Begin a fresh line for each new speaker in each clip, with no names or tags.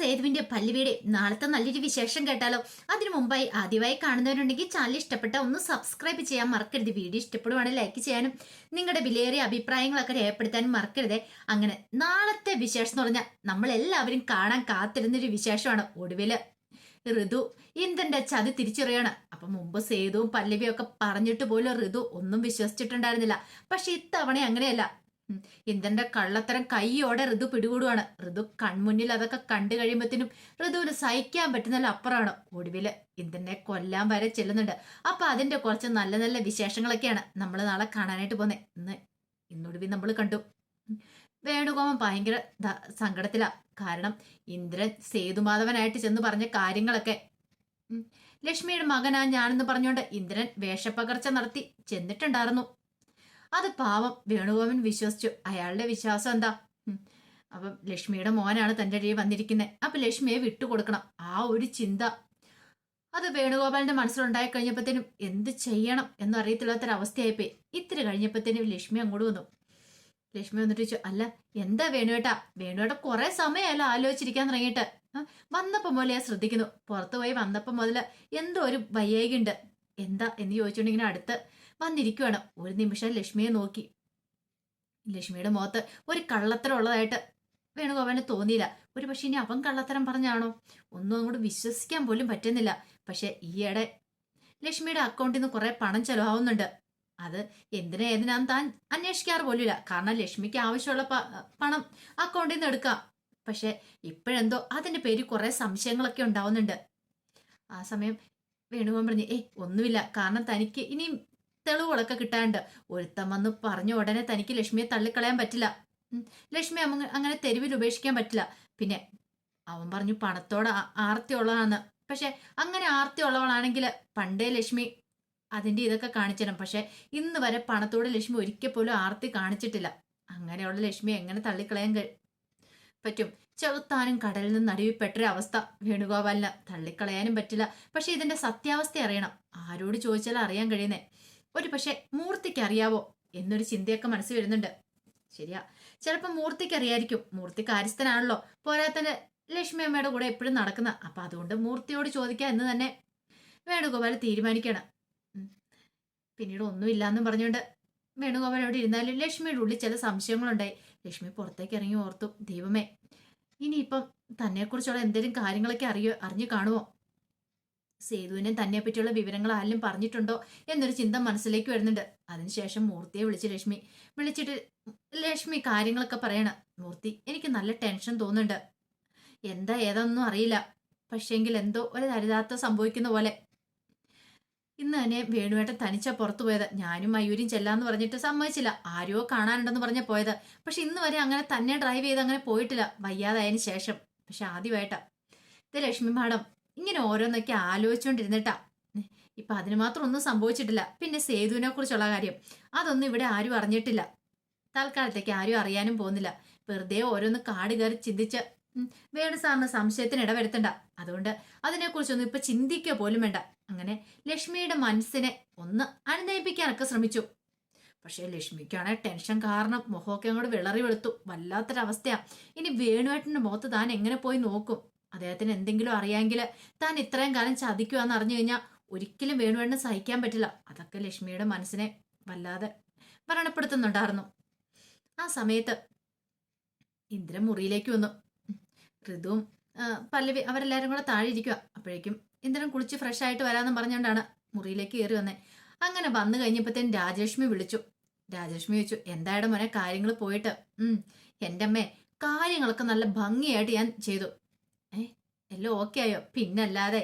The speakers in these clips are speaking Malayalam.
സേതുവിന്റെ പല്ലുവീട്. നാളത്തെ നല്ലൊരു വിശേഷം കേട്ടാലോ? അതിനു മുമ്പായി ആദ്യമായി കാണുന്നവരുണ്ടെങ്കിൽ ചാനൽ ഇഷ്ടപ്പെട്ട ഒന്ന് സബ്സ്ക്രൈബ് ചെയ്യാൻ മറക്കരുത്. വീഡിയോ ഇഷ്ടപ്പെടുവാണെങ്കിൽ ലൈക്ക് ചെയ്യാനും നിങ്ങളുടെ വിലയേറിയ അഭിപ്രായങ്ങളൊക്കെ രേഖപ്പെടുത്താനും മറക്കരുത്. അങ്ങനെ നാളത്തെ വിശേഷം എന്ന് പറഞ്ഞാൽ നമ്മൾ എല്ലാവരും കാണാൻ കാത്തിരുന്നൊരു വിശേഷമാണ്. ഒടുവിൽ ഋതു ഇന്ദ്രന്റെ ചതി തിരിച്ചറിയാണ്. അപ്പൊ മുമ്പ് സേതുവും പല്ലവിയും ഒക്കെ പറഞ്ഞിട്ട് പോലും ഋതു ഒന്നും വിശ്വസിച്ചിട്ടുണ്ടായിരുന്നില്ല. പക്ഷെ ഇത്തവണ അങ്ങനെയല്ല. ഉം. ഇന്ദ്രന്റെ കള്ളത്തരം കൈയോടെ ഋതു പിടികൂടുവാണ്. ഋതു കൺമുന്നിൽ അതൊക്കെ കണ്ടു കഴിയുമ്പത്തിനും ഋതുവിന് സഹിക്കാൻ പറ്റുന്നതിൽ അപ്പുറമാണ്. ഒടുവിൽ ഇന്ദ്രനെ കൊല്ലാൻ വരെ ചെല്ലുന്നുണ്ട്. അപ്പൊ അതിന്റെ കുറച്ച് നല്ല നല്ല വിശേഷങ്ങളൊക്കെയാണ് നമ്മൾ നാളെ കാണാനായിട്ട് പോകുന്നത് ഇന്ന് ഇന്നൊടുവിൽ നമ്മൾ കണ്ടു. വേണുഗോപൻ ഭയങ്കര സങ്കടത്തിലാ. കാരണം ഇന്ദ്രൻ സേതുമാധവനായിട്ട് ചെന്ന് പറഞ്ഞ കാര്യങ്ങളൊക്കെ. ലക്ഷ്മിയുടെ മകനാ ഞാനെന്ന് പറഞ്ഞുകൊണ്ട് ഇന്ദ്രൻ വേഷപ്പകർച്ച നടത്തി ചെന്നിട്ടുണ്ടായിരുന്നു. അത് പാവം വേണുഗോപൻ വിശ്വസിച്ചു. അയാളുടെ വിശ്വാസം എന്താ. അപ്പം ലക്ഷ്മിയുടെ മോനാണ് തന്റെ അടിയിൽ വന്നിരിക്കുന്നത് അപ്പൊ ലക്ഷ്മിയെ വിട്ടുകൊടുക്കണം ആ ഒരു ചിന്ത. അത് വേണുഗോപാലിന്റെ മനസ്സിലുണ്ടായി കഴിഞ്ഞപ്പോഴത്തേനും എന്ത് ചെയ്യണം എന്ന് അറിയത്തില്ലാത്തൊരവസ്ഥയായിപ്പോയി. ഇത്തിരി കഴിഞ്ഞപ്പോഴത്തേനും ലക്ഷ്മി അങ്ങോട്ട് വന്നു. ലക്ഷ്മി വന്നിട്ട് ചോദിച്ചു അല്ല എന്താ വേണുവേട്ടാ വേണുവേട്ട കുറെ സമയമല്ല ആലോചിച്ചിരിക്കാൻ തുടങ്ങിയിട്ട്. വന്നപ്പം മുതലേ ഞാൻ ശ്രദ്ധിക്കുന്നു. പുറത്തു പോയി വന്നപ്പോ മുതൽ എന്തോ ഒരു വയ്യായികുണ്ട് എന്താ? എന്ന് ചോദിച്ചുകൊണ്ടിങ്ങനെ അടുത്ത് വന്നിരിക്കുവാണ്. ഒരു നിമിഷം ലക്ഷ്മിയെ നോക്കി. ലക്ഷ്മിയുടെ മുഖത്ത് ഒരു കള്ളത്തരം ഉള്ളതായിട്ട് വേണുഗോപാലിന് തോന്നിയില്ല. ഒരു പക്ഷെ ഇനി അവൻ കള്ളത്തരം പറഞ്ഞാണോ? ഒന്നും അങ്ങോട്ട് വിശ്വസിക്കാൻ പോലും പറ്റുന്നില്ല. പക്ഷെ ഈയിടെ ലക്ഷ്മിയുടെ അക്കൗണ്ടിൽ നിന്ന് കുറെ പണം ചെലവാകുന്നുണ്ട്. അത് എന്തിനാ ഏതിനാന്ന് താൻ അന്വേഷിക്കാറ് പോലുമില്ല. കാരണം ലക്ഷ്മിക്ക് ആവശ്യമുള്ള പണം അക്കൗണ്ടിൽ നിന്ന് എടുക്കാം. പക്ഷെ ഇപ്പോഴെന്തോ അതിന്റെ പേരിൽ കുറെ സംശയങ്ങളൊക്കെ ഉണ്ടാവുന്നുണ്ട്. ആ സമയം വേണുഗോപൻ പറഞ്ഞു ഏയ് ഒന്നുമില്ല. കാരണം തനിക്ക് ഇനിയും തെളിവുകളൊക്കെ കിട്ടാണ്ട് ഒരുത്തം വന്ന് പറഞ്ഞ ഉടനെ തനിക്ക് ലക്ഷ്മിയെ തള്ളിക്കളയാൻ പറ്റില്ല. ലക്ഷ്മി അങ്ങനെ തെരുവിൽ ഉപേക്ഷിക്കാൻ പറ്റില്ല. പിന്നെ അവൻ പറഞ്ഞു പണത്തോട് ആർത്തിയുള്ളതാണ് പക്ഷെ അങ്ങനെ ആർത്തിയുള്ളവളാണെങ്കിൽ പണ്ടേ ലക്ഷ്മി അതിന്റെ ഇതൊക്കെ കാണിച്ചിരും പക്ഷെ ഇന്ന് വരെ പണത്തോട് ലക്ഷ്മി ഒരിക്കൽ പോലും ആർത്തി കാണിച്ചിട്ടില്ല. അങ്ങനെയുള്ള ലക്ഷ്മി എങ്ങനെ തള്ളിക്കളയാൻ പറ്റും? ചെറുത്താനും കടലിൽ നിന്ന് നടുവിപ്പെട്ടൊരു അവസ്ഥ വേണുഗോപാലിന്. തള്ളിക്കളയാനും പറ്റില്ല. പക്ഷെ ഇതിന്റെ സത്യാവസ്ഥ അറിയണം. ആരോട് ചോദിച്ചാലും അറിയാൻ കഴിയുന്നേ. ഒരു പക്ഷെ മൂർത്തിക്ക് അറിയാവോ എന്നൊരു ചിന്തയൊക്കെ മനസ്സിൽ വരുന്നുണ്ട്. ശരിയാ. ചിലപ്പോൾ മൂർത്തിക്ക് അറിയായിരിക്കും മൂർത്തി കാര്യസ്ഥനാണല്ലോ. പോരാത്തന്നെ ലക്ഷ്മി അമ്മയുടെ കൂടെ എപ്പോഴും നടക്കുന്ന. അപ്പൊ അതുകൊണ്ട് മൂർത്തിയോട് ചോദിക്കാം എന്ന് തന്നെ വേണുഗോപാൽ തീരുമാനിക്കണം. പിന്നീട് ഒന്നുമില്ലാന്നും പറഞ്ഞുകൊണ്ട് വേണുഗോപാൽ അവിടെ ഇരുന്നാലും ലക്ഷ്മിയുടെ ഉള്ളിൽ ചില സംശയങ്ങളുണ്ടായി. ലക്ഷ്മി പുറത്തേക്ക് ഇറങ്ങി ഓർത്തു. ദൈവമേ ഇനിയിപ്പം തന്നെക്കുറിച്ചുള്ള എന്തെങ്കിലും കാര്യങ്ങളൊക്കെ അറിയോ അറിഞ്ഞു കാണുമോ സേതുവിനെ തന്നെ പറ്റിയുള്ള വിവരങ്ങൾ ആരെങ്കിലും പറഞ്ഞിട്ടുണ്ടോ എന്നൊരു ചിന്ത മനസ്സിലേക്ക് വരുന്നുണ്ട്. അതിനുശേഷം മൂർത്തിയെ വിളിച്ച് ലക്ഷ്മി വിളിച്ചിട്ട് ലക്ഷ്മി കാര്യങ്ങളൊക്കെ പറയണം. മൂർത്തി എനിക്ക് നല്ല ടെൻഷൻ തോന്നുന്നുണ്ട്. എന്താ ഏതൊന്നും അറിയില്ല. പക്ഷേങ്കിൽ എന്തോ ഒരു ദരിതാർത്ഥം സംഭവിക്കുന്ന പോലെ. ഇന്ന് തന്നെ വേണുവേട്ടൻ തനിച്ച പുറത്തു പോയത്. ഞാനും മയൂരും ചെല്ലാന്ന് പറഞ്ഞിട്ട് സമ്മതിച്ചില്ല. ആരോ കാണാനുണ്ടെന്ന് പറഞ്ഞ പോയത്. പക്ഷെ ഇന്ന് വരെ അങ്ങനെ തന്നെ ഡ്രൈവ് ചെയ്ത് അങ്ങനെ പോയിട്ടില്ല. വയ്യാതായതിനു ശേഷം. പക്ഷെ ആദ്യമായിട്ടാ. ഇത് ലക്ഷ്മി മാഡം ഇങ്ങനെ ഓരോന്നൊക്കെ ആലോചിച്ചുകൊണ്ടിരുന്നിട്ടാ ഇപ്പൊ അതിന് മാത്രം ഒന്നും സംഭവിച്ചിട്ടില്ല. പിന്നെ സേതുവിനെ കുറിച്ചുള്ള കാര്യം. അതൊന്നും ഇവിടെ ആരും അറിഞ്ഞിട്ടില്ല. തൽക്കാലത്തേക്ക് ആരും അറിയാനും പോകുന്നില്ല. വെറുതെ ഓരോന്ന് കാട് കയറി ചിന്തിച്ച് വേണു സാറിന് സംശയത്തിന് ഇടവരുത്തണ്ട. അതുകൊണ്ട് അതിനെക്കുറിച്ചൊന്നും ഇപ്പൊ ചിന്തിക്കുക പോലും വേണ്ട. അങ്ങനെ ലക്ഷ്മിയുടെ മനസ്സിനെ ഒന്ന് അനുനയിപ്പിക്കാനൊക്കെ ശ്രമിച്ചു. പക്ഷേ ലക്ഷ്മിക്കാണെ ടെൻഷൻ കാരണം മുഖമൊക്കെ അങ്ങോട്ട് വിളറി വെളുത്തു. വല്ലാത്തൊരവസ്ഥയാ. ഇനി വേണുവേട്ടന്റെ മുഖത്ത് താൻ എങ്ങനെ പോയി നോക്കും? അദ്ദേഹത്തിന് എന്തെങ്കിലും അറിയാമെങ്കിൽ താൻ ഇത്രയും കാലം ചതിക്കുവാന്ന് അറിഞ്ഞു കഴിഞ്ഞാൽ ഒരിക്കലും വേണുവേട്ടന് സഹിക്കാൻ പറ്റില്ല. അതൊക്കെ ലക്ഷ്മിയുടെ മനസ്സിനെ വല്ലാതെ മരണപ്പെടുത്തുന്നുണ്ടായിരുന്നു. ആ സമയത്ത് ഇന്ദ്രൻ മുറിയിലേക്ക് വന്നു. ഋതുവും പല്ലവി അവരെല്ലാവരും കൂടെ താഴെ ഇരിക്കുക അപ്പോഴേക്കും ഇന്ദ്രൻ കുളിച്ച് ഫ്രഷ് ആയിട്ട് വരാമെന്ന് പറഞ്ഞുകൊണ്ടാണ് മുറിയിലേക്ക് കയറി വന്നേ. അങ്ങനെ വന്നു കഴിഞ്ഞപ്പോഴത്തേനും രാജലക്ഷ്മി വിളിച്ചു. രാജലക്ഷ്മി ചോദിച്ചു എന്തായാലും മോനെ കാര്യങ്ങൾ പോയിട്ട്? ഉം എന്റെ അമ്മേ കാര്യങ്ങളൊക്കെ നല്ല ഭംഗിയായിട്ട് ഞാൻ ചെയ്തു. ഏ? എല്ലാം ഓക്കെ ആയോ? പിന്നല്ലാതെ.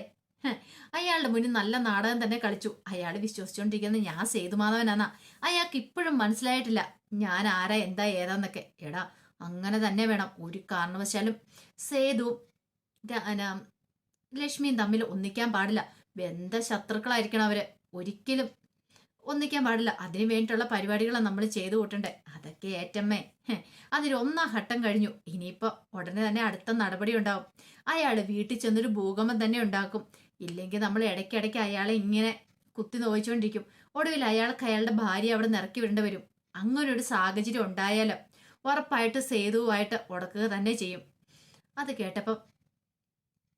അയാളുടെ മുന്നിൽ നല്ല നാടകം തന്നെ കളിച്ചു. അയാൾ വിശ്വസിച്ചുകൊണ്ടിരിക്കുന്നത് ഞാൻ സേതുമാധവനാന്നാ. അയാൾക്ക് ഇപ്പോഴും മനസ്സിലായിട്ടില്ല. ഞാൻ ആരാ എന്താ ഏതാന്നൊക്കെ. എടാ അങ്ങനെ തന്നെ വേണം. ഒരു കാരണവശാലും സേതു ലക്ഷ്മിയും തമ്മിൽ ഒന്നിക്കാൻ പാടില്ല. ബന്ധ ശത്രുക്കളായിരിക്കണം അവർ. ഒരിക്കലും ഒന്നിക്കാൻ പാടില്ല. അതിനു വേണ്ടിയിട്ടുള്ള പരിപാടികളാണ് നമ്മൾ ചെയ്തു കൂട്ടണ്ടേ. അതൊക്കെ ഏറ്റമ്മേ. അതിനൊന്നാം ഘട്ടം കഴിഞ്ഞു. ഇനിയിപ്പോ ഉടനെ തന്നെ അടുത്ത നടപടി ഉണ്ടാവും. അയാൾ വീട്ടിൽ ചെന്നൊരു ഭൂകമ്പം തന്നെ ഉണ്ടാക്കും. ഇല്ലെങ്കിൽ നമ്മൾ ഇടയ്ക്കിടയ്ക്ക് അയാളെ ഇങ്ങനെ കുത്തി നോയിച്ചുകൊണ്ടിരിക്കും ഒടുവിൽ അയാൾക്ക് അയാളുടെ ഭാര്യ അവിടെ നിറക്കി വിടേണ്ടി വരും. അങ്ങനെ ഒരു സാഹചര്യം ഉണ്ടായാലോ? ഉറപ്പായിട്ട് സേതുവായിട്ട് ഉടക്കുക തന്നെ ചെയ്യും. അത് കേട്ടപ്പം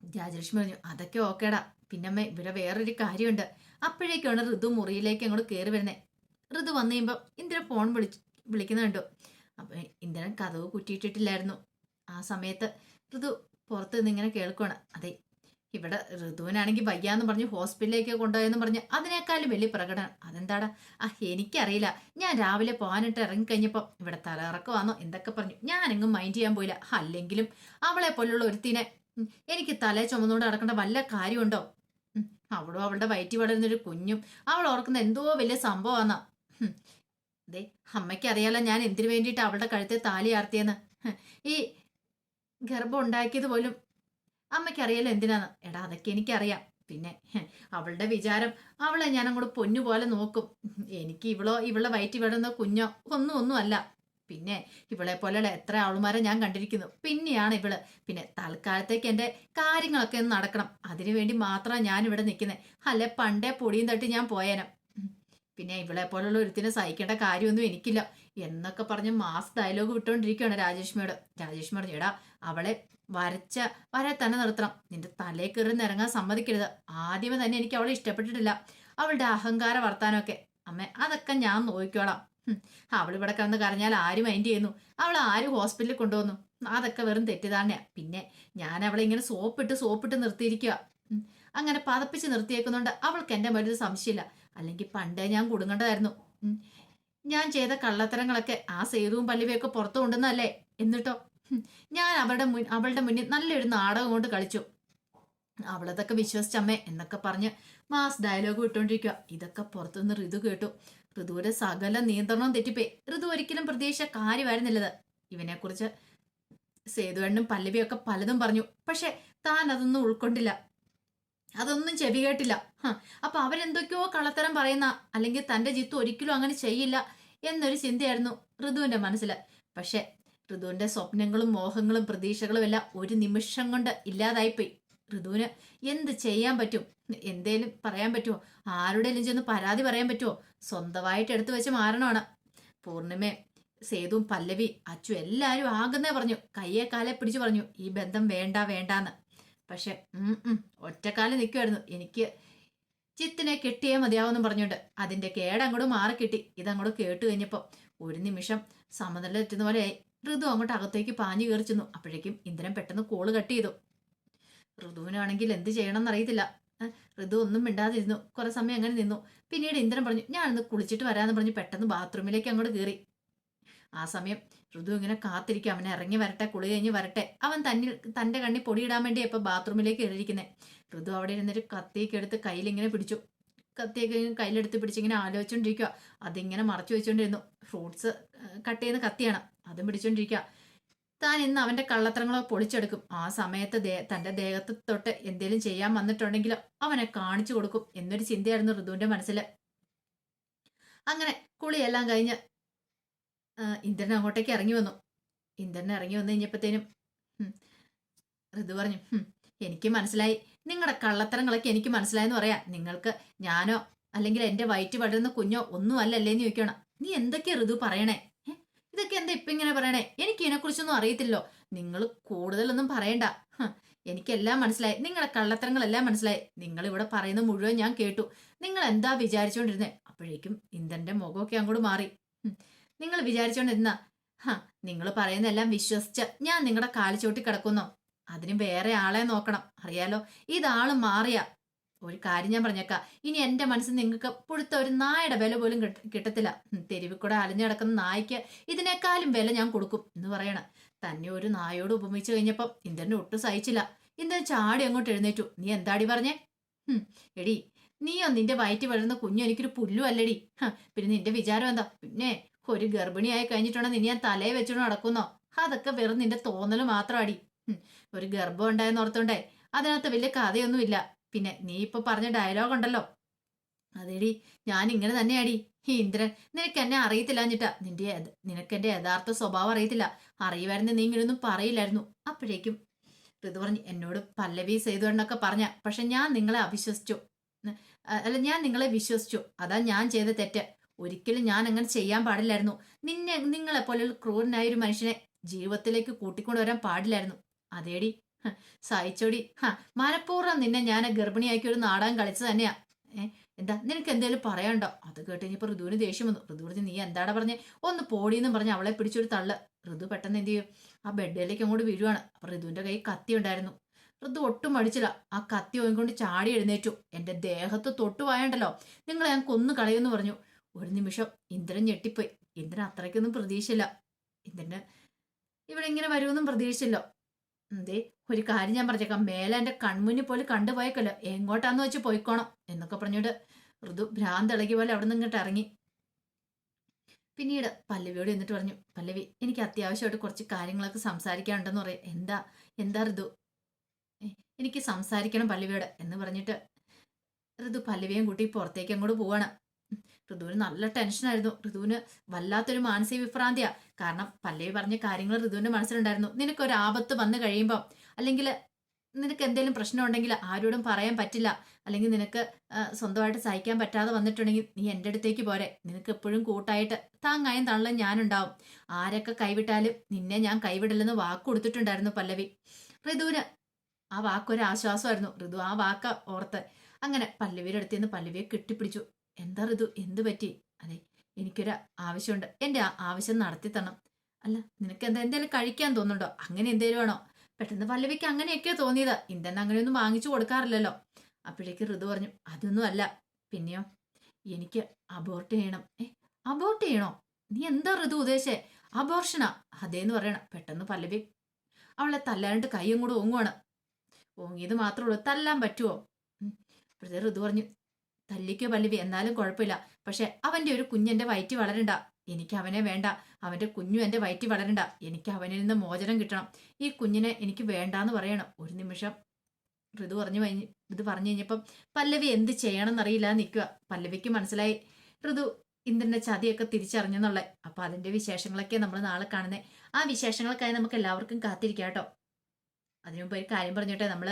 രാജലക്ഷ്മി പറഞ്ഞു അതൊക്കെ ഓക്കേടാ. പിന്നമ്മ ഇവിടെ വേറൊരു കാര്യമുണ്ട്. അപ്പോഴേക്കാണ് ഋതു മുറിയിലേക്ക് അങ്ങോട്ട് കയറി വരുന്നത് ഋതു വന്നു കഴിയുമ്പോൾ ഇന്ദ്രൻ ഫോൺ വിളിച്ച് വിളിക്കുന്നത് കണ്ടു. അപ്പൊ ഇന്ദ്രൻ കഥവ് കുറ്റിയിട്ടിട്ടില്ലായിരുന്നു. ആ സമയത്ത് ഋതു പുറത്ത് നിന്ന് ഇങ്ങനെ കേൾക്കുവാണ്. അതെ ഇവിടെ ഋതുവിനാണെങ്കിൽ വയ്യാന്ന് പറഞ്ഞ് ഹോസ്പിറ്റലിലേക്ക് കൊണ്ടുപോയെന്ന് പറഞ്ഞ് അതിനേക്കാളും വലിയ പ്രകടനം. അതെന്താടാ? ആ എനിക്കറിയില്ല. ഞാൻ രാവിലെ പോകാനിട്ട് ഇറങ്ങിക്കഴിഞ്ഞപ്പോൾ ഇവിടെ തലയിറക്കമാണോ എന്തൊക്കെ പറഞ്ഞു. ഞാനെങ്ങും മൈൻഡ് ചെയ്യാൻ പോയില്ല. അല്ലെങ്കിലും അവളെ പോലുള്ള ഒരുത്തിനെ എനിക്ക് തലേ ചുമന്നുകൊണ്ട് നടക്കേണ്ട വല്ല കാര്യമുണ്ടോ? അവളും അവളുടെ വയറ്റി വളരുന്നൊരു കുഞ്ഞും. അവൾ ഓർക്കുന്ന എന്തോ വലിയ സംഭവമാണ് അതെ അമ്മയ്ക്കറിയാലോ ഞാൻ എന്തിനു വേണ്ടിയിട്ട് അവളുടെ കഴുത്തെ താലി ആർത്തിയെന്ന്. ഈ ഗർഭം ഉണ്ടാക്കിയത് പോലും അമ്മയ്ക്കറിയാലോ എന്തിനാന്ന്. എടാ അതൊക്കെ എനിക്കറിയാം. പിന്നെ അവളുടെ വിചാരം അവളെ ഞാൻ അങ്ങോട്ട് പൊന്നു പോലെ നോക്കും. എനിക്ക് ഇവളോ ഇവളെ വയറ്റി വിടുന്ന കുഞ്ഞോ ഒന്നും ഒന്നും അല്ല. പിന്നെ ഇവളെ പോലെയുള്ള എത്ര ആളുമാരെ ഞാൻ കണ്ടിരിക്കുന്നു. പിന്നെയാണ് ഇവൾ പിന്നെ തൽക്കാലത്തേക്ക് എന്റെ കാര്യങ്ങളൊക്കെ ഒന്ന് നടക്കണം. അതിനു വേണ്ടി മാത്രമാണ് ഞാൻ ഇവിടെ നിൽക്കുന്നത്. അല്ലെ പണ്ടേ പൊടിയും തട്ടി ഞാൻ പോയേനം. പിന്നെ ഇവളെ പോലുള്ള ഒരുത്തിനെ സഹിക്കേണ്ട കാര്യമൊന്നും എനിക്കില്ല. എന്നൊക്കെ പറഞ്ഞ് മാസ് ഡയലോഗ് വിട്ടുകൊണ്ടിരിക്കുകയാണ് രാജേഷ്മയോട് രാജേഷ്മ പറഞ്ഞു എടാ അവളെ വരച്ച വരെ തന്നെ നിർത്തണം. നിന്റെ തലേ കയറി ഇറങ്ങാൻ സമ്മതിക്കരുത്. ആദ്യമേ തന്നെ എനിക്ക് അവളെ ഇഷ്ടപ്പെട്ടിട്ടില്ല. അവളുടെ അഹങ്കാര വർത്താനമൊക്കെ. അമ്മ അതൊക്കെ ഞാൻ നോക്കിക്കോളാം. അവൾ ഇവിടെ കിടന്ന് കരഞ്ഞാൽ ആര് മൈൻഡ് ചെയ്യുന്നു? അവൾ ആരും ഹോസ്പിറ്റലിൽ കൊണ്ടുവന്നു? അതൊക്കെ വെറും തെറ്റിദ്ധാരണയാ. പിന്നെ ഞാൻ അവളെ ഇങ്ങനെ സോപ്പിട്ട് സോപ്പിട്ട് നിർത്തിയിരിക്കുക അങ്ങനെ പതപ്പിച്ച് നിർത്തിയേക്കുന്നുണ്ട് അവൾക്ക് എന്റെ മേലൊരു സംശയമില്ല. അല്ലെങ്കിൽ പണ്ടേ ഞാൻ കുടുങ്ങേണ്ടതായിരുന്നു. ഞാൻ ചെയ്ത കള്ളത്തരങ്ങളൊക്കെ ആ സേതുവും പല്ലവിയൊക്കെ പുറത്തു കൊണ്ടുവന്നല്ലേ എന്നിട്ടോ? ഞാൻ അവളുടെ മുൻ അവളുടെ മുന്നിൽ നല്ലൊരു നാടകം കൊണ്ട് കളിച്ചു. അവളതൊക്കെ വിശ്വസിച്ചമ്മേ എന്നൊക്കെ പറഞ്ഞ് മാസ് ഡയലോഗ് വിട്ടുകൊണ്ടിരിക്കുക ഇതൊക്കെ പുറത്തുനിന്ന് ഋതു കേട്ടു. ഋതുവിന്റെ സകല നിയന്ത്രണവും തെറ്റിപ്പോയി. ഋതു ഒരിക്കലും പ്രതീക്ഷ കാര്യമായിരുന്നില്ലത്. ഇവനെക്കുറിച്ച് സേതുവണ്ണും പല്ലവിയൊക്കെ പലതും പറഞ്ഞു. പക്ഷെ താൻ അതൊന്നും ഉൾക്കൊണ്ടില്ല. അതൊന്നും ചെവി കേട്ടില്ല. അപ്പൊ അവരെന്തൊക്കെയോ കള്ളത്തരം പറയുന്ന അല്ലെങ്കിൽ തന്റെ ജിത്തു ഒരിക്കലും അങ്ങനെ ചെയ്യില്ല എന്നൊരു ചിന്തയായിരുന്നു ഋതുവിന്റെ മനസ്സിൽ പക്ഷെ ഋതുവിന്റെ സ്വപ്നങ്ങളും മോഹങ്ങളും പ്രതീക്ഷകളും എല്ലാം ഒരു നിമിഷം കൊണ്ട് ഇല്ലാതായിപ്പോയി. ഋതുവിന് എന്ത് ചെയ്യാൻ പറ്റും? എന്തേലും പറയാൻ പറ്റുമോ ആരുടെയും ചെന്ന് പരാതി പറയാൻ പറ്റുമോ സ്വന്തമായിട്ട് എടുത്തു വെച്ച് മാറണമാണ്. പൂർണിമ സേതുവും പല്ലവി അച്ചു എല്ലാവരും ആകുന്നേ പറഞ്ഞു. കയ്യെ കാലെ പിടിച്ചു പറഞ്ഞു ഈ ബന്ധം വേണ്ട വേണ്ടാന്ന്. പക്ഷെ ഒറ്റക്കാലം നിൽക്കുമായിരുന്നു എനിക്ക് ചിത്തിനെ കെട്ടിയേ മതിയാവെന്നും പറഞ്ഞുകൊണ്ട് അതിന്റെ കേട് അങ്ങോട്ട് മാറി കിട്ടി ഇതങ്ങോട്ട് കേട്ട് കഴിഞ്ഞപ്പോൾ ഒരു നിമിഷം സമനില തെറ്റുന്ന പോലെ ഋതു അങ്ങോട്ട് അകത്തേക്ക് പാഞ്ഞു കയറി അപ്പോഴേക്കും ഇന്ദ്രൻ പെട്ടെന്ന് കോൾ കട്ട് ചെയ്തു. ഋതുവിനാണെങ്കിൽ എന്ത് ചെയ്യണം എന്നറിയത്തില്ല ഋതു ഒന്നും മിണ്ടാതിരുന്നു. കുറെ സമയം അങ്ങനെ നിന്നു. പിന്നീട് ഇന്ദ്രൻ പറഞ്ഞു ഞാനൊന്ന് കുളിച്ചിട്ട് വരാമെന്ന് പറഞ്ഞ് പെട്ടെന്ന് ബാത്റൂമിലേക്ക് അങ്ങോട്ട് കയറി. ആ സമയം ഋതു ഇങ്ങനെ കാത്തിരിക്കും. അവനെ ഇറങ്ങി വരട്ടെ കുളി കഴിഞ്ഞ് വരട്ടെ. അവൻ തന്നിൽ തന്റെ കണ്ണി പൊടിയിടാൻ വേണ്ടി ഇപ്പൊ ബാത്റൂമിലേക്ക് എഴുതിയിരിക്കുന്നത് ഋതു അവിടെ ഇരുന്നൊരു കത്തിയൊക്കെ എടുത്ത് കയ്യിലിങ്ങനെ പിടിച്ചു. കത്തിയൊക്കെ കയ്യിലെടുത്ത് പിടിച്ചിങ്ങനെ ആലോചിച്ചുകൊണ്ടിരിക്കുക അതിങ്ങനെ മറച്ചു വെച്ചുകൊണ്ടിരുന്നു ഫ്രൂട്ട്സ് കട്ട് ചെയ്യുന്ന കത്തിയാണ്. അതും പിടിച്ചോണ്ടിരിക്കുക താൻ ഇന്ന് അവന്റെ കള്ളത്തരങ്ങളോ പൊളിച്ചെടുക്കും. ആ സമയത്ത് തന്റെ ദേഹത്ത് തൊട്ട് എന്തേലും ചെയ്യാൻ വന്നിട്ടുണ്ടെങ്കിലോ അവനെ കാണിച്ചു കൊടുക്കും എന്നൊരു ചിന്തയായിരുന്നു ഋതുവിന്റെ മനസ്സിൽ അങ്ങനെ കുളിയെല്ലാം കഴിഞ്ഞ് ഇന്ദ്രൻ അങ്ങോട്ടേക്ക് ഇറങ്ങി വന്നു. ഇന്ദ്രൻ ഇറങ്ങി വന്നു കഴിഞ്ഞപ്പോഴത്തേനും ഋതു പറഞ്ഞു എനിക്ക് മനസ്സിലായി. നിങ്ങളുടെ കള്ളത്തരങ്ങളൊക്കെ എനിക്ക് മനസ്സിലായെന്ന് പറയാം. നിങ്ങൾക്ക് ഞാനോ അല്ലെങ്കിൽ എന്റെ വയറ്റ് പടരുന്ന കുഞ്ഞോ ഒന്നും അല്ലല്ലേന്ന് ചോദിക്കണം. നീ എന്തൊക്കെയാ ഋതു പറയണേ? ഇതൊക്കെ എന്താ ഇപ്പൊ ഇങ്ങനെ പറയണേ? എനിക്ക് ഇതിനെക്കുറിച്ചൊന്നും അറിയത്തില്ലോ നിങ്ങൾ കൂടുതലൊന്നും പറയണ്ട. എനിക്കെല്ലാം മനസ്സിലായി. നിങ്ങളെ കള്ളത്തരങ്ങളെല്ലാം മനസ്സിലായി. നിങ്ങൾ ഇവിടെ പറയുന്ന മുഴുവൻ ഞാൻ കേട്ടു. നിങ്ങൾ എന്താ വിചാരിച്ചോണ്ടിരുന്നേ? അപ്പോഴേക്കും ഇന്ദ്രന്റെ മുഖമൊക്കെ അങ്ങോട്ട് മാറി. നിങ്ങൾ വിചാരിച്ചോണ്ടിരുന്ന. ഹാ നിങ്ങൾ പറയുന്നതെല്ലാം വിശ്വസിച്ച് ഞാൻ നിങ്ങളുടെ കാലിച്ചോട്ടി കിടക്കുന്നു. അതിന് വേറെ ആളെ നോക്കണം. അറിയാലോ? ഇതാൾ മാറിയ ഒരു കാര്യം ഞാൻ പറഞ്ഞേക്കാം. ഇനി എന്റെ മനസ്സിൽ നിങ്ങൾക്ക് പുഴുത്ത ഒരു നായയുടെ വില പോലും കിട്ട- കിട്ടത്തില്ല. തെരുവിൽ കൂടെ അലഞ്ഞു കിടക്കുന്ന നായ്ക്ക് ഇതിനേക്കാളും വില ഞാൻ കൊടുക്കും എന്ന് പറയണം. തന്നെ ഒരു നായോട് ഉപമിച്ചു കഴിഞ്ഞപ്പം ഇന്ദ്രനെ ഒട്ടും സഹിച്ചില്ല. ഇന്ദ്രൻ ചാടി അങ്ങോട്ട് എഴുന്നേറ്റു. നീ എന്താടി പറഞ്ഞേ? എടി നീയോ നിന്റെ വയറ്റി വളരുന്ന കുഞ്ഞു എനിക്കൊരു പുല്ലു അല്ലടി. പിന്നെ നിന്റെ വിചാരം എന്താ? പിന്നെ ഒരു ഗർഭിണിയായി കഴിഞ്ഞിട്ടുണ്ടോ നിന്നെ ഞാൻ തലയെ വെച്ചോണ്ട് നടക്കുന്നോ? അതൊക്കെ വെറും നിന്റെ തോന്നൽ മാത്രം അടി ഒരു ഗർഭം ഉണ്ടായെന്ന് ഓർത്തോണ്ടേ. അതിനകത്ത് വലിയ കഥയൊന്നുമില്ല. പിന്നെ നീ ഇപ്പൊ പറഞ്ഞ ഡയലോഗ് ഉണ്ടല്ലോ. അതേടി ഞാൻ ഇങ്ങനെ തന്നെയാടി ഇന്ദ്രൻ നിനക്ക് എന്നെ അറിയത്തില്ല എന്നിട്ടാ നിന്റെ നിനക്ക് എന്റെ യഥാർത്ഥ സ്വഭാവം അറിയത്തില്ല. അറിയുമായിരുന്നു നീ ഇങ്ങനെയൊന്നും പറയില്ലായിരുന്നു. അപ്പോഴേക്കും ഋതു പറഞ്ഞു എന്നോട് പല്ലവി ചെയ്തു എന്നൊക്കെ പറഞ്ഞ പക്ഷെ ഞാൻ നിങ്ങളെ അവിശ്വസിച്ചു. അല്ല ഞാൻ നിങ്ങളെ വിശ്വസിച്ചു. അതാ ഞാൻ ചെയ്ത തെറ്റ്. ഒരിക്കലും ഞാൻ അങ്ങനെ ചെയ്യാൻ പാടില്ലായിരുന്നു. നിന്നെ നിങ്ങളെ പോലെയുള്ള ക്രൂരനായ ഒരു മനുഷ്യനെ ജീവിതത്തിലേക്ക് കൂട്ടിക്കൊണ്ടുവരാൻ പാടില്ലായിരുന്നു. അതേടി ഹ, സഹിച്ചോടി ഹാ മനഃപൂർവം നിന്നെ ഞാൻ ഗർഭിണിയാക്കി ഒരു നാടകം കളിച്ചു തന്നെയാ. ഏഹ് എന്താ നിനക്ക് എന്തേലും പറയണ്ടോ അത് കേട്ട് ഇനിയിപ്പോൾ ഋതുവിന് ദേഷ്യം വന്നു. ഋതു പറഞ്ഞു നീ എന്താടാ പറഞ്ഞേ? ഒന്ന് പോടിയെന്നും പറഞ്ഞ് അവളെ പിടിച്ചൊരു തള്ള്. ഋതു പെട്ടെന്ന് എന്ത് ചെയ്യും? ആ ബെഡിലേക്ക് അങ്ങോട്ട് വീഴുവാണ്. അപ്പൊ ഋതുവിന്റെ കൈ കത്തി ഉണ്ടായിരുന്നു. ഋതു ഒട്ടും മടിച്ചില്ല. ആ കത്തി ഓയിക്കൊണ്ട് ചാടി എഴുന്നേറ്റു. എന്റെ ദേഹത്ത് തൊട്ടു നിങ്ങളെ ഞാൻ കൊന്നു കളയുമെന്ന് പറഞ്ഞു. ഒരു നിമിഷം ഇന്ദ്രൻ ഞെട്ടിപ്പോയി. ഇന്ദ്രൻ അത്രയ്ക്കൊന്നും പ്രതീക്ഷയില്ല. ഇന്ദ്രന് ഇവിടെ ഇങ്ങനെ വരുമെന്നും പ്രതീക്ഷിച്ചില്ല എന്തേ ഒരു കാര്യം ഞാൻ പറഞ്ഞേക്കാം. മേലെ എന്റെ കൺമുന്നിൽ പോലും കണ്ടുപോയേക്കല്ലോ. എങ്ങോട്ടാന്ന് വെച്ച് പോയിക്കോണം എന്നൊക്കെ പറഞ്ഞോട് ഋതു ഭ്രാന്തിളകി പോലെ അവിടെ നിന്ന് ഇങ്ങോട്ട് ഇറങ്ങി. പിന്നീട് പല്ലവിയോട് എന്നിട്ട് പറഞ്ഞു പല്ലവി എനിക്ക് അത്യാവശ്യമായിട്ട് കുറച്ച് കാര്യങ്ങളൊക്കെ സംസാരിക്കാനുണ്ടെന്ന് പറയാം. എന്താ എന്താ ഋതു? എനിക്ക് സംസാരിക്കണം പല്ലവിയോട്. എന്ന് പറഞ്ഞിട്ട് ഋതു പല്ലവിയും കൂട്ടി പുറത്തേക്ക് അങ്ങോട്ട് പോവാണ്. ഋതുവിന് നല്ല ടെൻഷനായിരുന്നു ഋതുവിന് വല്ലാത്തൊരു മാനസിക വിഭ്രാന്തിയാ. കാരണം പല്ലവി പറഞ്ഞ കാര്യങ്ങൾ ഋതുവിന്റെ മനസ്സിലുണ്ടായിരുന്നു. നിനക്കൊരു ആപത്ത് വന്നു കഴിയുമ്പോൾ അല്ലെങ്കിൽ നിനക്ക് എന്തെങ്കിലും പ്രശ്നം ഉണ്ടെങ്കിൽ ആരോടും പറയാൻ പറ്റില്ല. അല്ലെങ്കിൽ നിനക്ക് സ്വന്തമായിട്ട് സഹിക്കാൻ പറ്റാതെ വന്നിട്ടുണ്ടെങ്കിൽ നീ എന്റെ അടുത്തേക്ക് പോരെ. നിനക്ക് എപ്പോഴും കൂട്ടായിട്ട് താങ്ങായും തള്ളും ഞാനുണ്ടാവും. ആരൊക്കെ കൈവിട്ടാലും നിന്നെ ഞാൻ കൈവിടില്ലെന്ന് വാക്ക് കൊടുത്തിട്ടുണ്ടായിരുന്നു പല്ലവി. ഋതുവിന് ആ വാക്കൊരു ആശ്വാസമായിരുന്നു. ഋതു ആ വാക്ക ഓർത്ത് അങ്ങനെ പല്ലവിയുടെ അടുത്ത് നിന്ന് പല്ലവിയെ കെട്ടിപ്പിടിച്ചു. എന്താ ഋതു? എന്ത് പറ്റി? അതെ എനിക്കൊരു ആവശ്യമുണ്ട്. എന്റെ ആവശ്യം നടത്തി തരണം അല്ല നിനക്ക് എന്താ എന്തെങ്കിലും കഴിക്കാൻ തോന്നുന്നുണ്ടോ? അങ്ങനെ എന്തേലും ആണോ? പെട്ടെന്ന് പല്ലവിക്ക് അങ്ങനെയൊക്കെ തോന്നിയത്. ഇന്ദ്രൻ അങ്ങനെയൊന്നും വാങ്ങിച്ചു കൊടുക്കാറില്ലല്ലോ. അപ്പോഴേക്ക് ഋതു പറഞ്ഞു അതൊന്നും അല്ല. പിന്നെയോ? എനിക്ക് അബോർട്ട് ചെയ്യണം. ഏ അബോർട്ട് ചെയ്യണോ? നീ എന്താ ഋതു ഉദ്ദേശേ അബോർഷനാ അതേന്ന് പറയണം. പെട്ടെന്ന് പല്ലവി അവളെ തല്ലാണ്ട് കൈയും കൂടെ ഓങ്ങുവാണ്. ഓങ്ങിയത് മാത്രമേ ഉള്ളൂ. തല്ലാൻ പറ്റുമോ. അപ്പോഴത്തെ ഋതു പറഞ്ഞു തല്ലിക്കോ പല്ലവി. എന്നാലും കുഴപ്പമില്ല. പക്ഷെ അവന്റെ ഒരു കുഞ്ഞെന്റെ വയറ്റി വളരണ്ട. എനിക്ക് അവനെ വേണ്ട. അവന്റെ കുഞ്ഞു എന്റെ വയറ്റി വളരണ്ട. എനിക്ക് അവനിൽ നിന്ന് മോചനം കിട്ടണം. ഈ കുഞ്ഞിനെ എനിക്ക് വേണ്ടാന്ന് പറയണം. ഒരു നിമിഷം ഋതു പറഞ്ഞു കഴിഞ്ഞ് ഇത് പറഞ്ഞു കഴിഞ്ഞപ്പം പല്ലവി എന്ത് ചെയ്യണം എന്നറിയില്ല നിൽക്കുക. പല്ലവിക്ക് മനസ്സിലായി. ഋതു ഇന്ദ്രന്റെ ചതിയൊക്കെ തിരിച്ചറിഞ്ഞെന്നുള്ളത്. അപ്പൊ അതിന്റെ വിശേഷങ്ങളൊക്കെ നമ്മൾ നാളെ കാണുന്നത് ആ വിശേഷങ്ങൾക്കായി നമുക്ക് എല്ലാവർക്കും കാത്തിരിക്കാം കേട്ടോ. അതിനു മുമ്പ് ഒരു കാര്യം പറഞ്ഞോട്ടെ. നമ്മൾ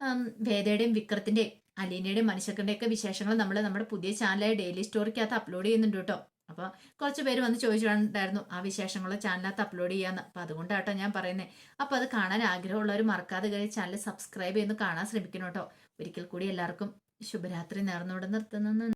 ഉം, വേദയുടെയും വിക്രത്തിന്റെയും അലീനയുടെയും മനുഷ്യക്കന്റെ ഒക്കെ വിശേഷങ്ങൾ നമ്മൾ നമ്മുടെ പുതിയ ചാനലായ ഡെയിലി സ്റ്റോറിക്കകത്ത് അപ്ലോഡ് ചെയ്യുന്നുണ്ട് കേട്ടോ. അപ്പൊ കുറച്ച് പേര് വന്ന് ചോദിച്ചിട്ടുണ്ടായിരുന്നു ആ വിശേഷങ്ങൾ ചാനലിനകത്ത് അപ്ലോഡ് ചെയ്യാന്ന്. അപ്പൊ അതുകൊണ്ടാട്ടോ ഞാൻ പറയുന്നത് അപ്പൊ അത് കാണാൻ ആഗ്രഹമുള്ളവർ മറക്കാതെ കയറി ചാനൽ സബ്സ്ക്രൈബ് ചെയ്ത് കാണാൻ ശ്രമിക്കണം കേട്ടോ. ഒരിക്കൽ കൂടി എല്ലാവർക്കും ശുഭരാത്രി നേർന്നോടെ നിർത്തുന്നു.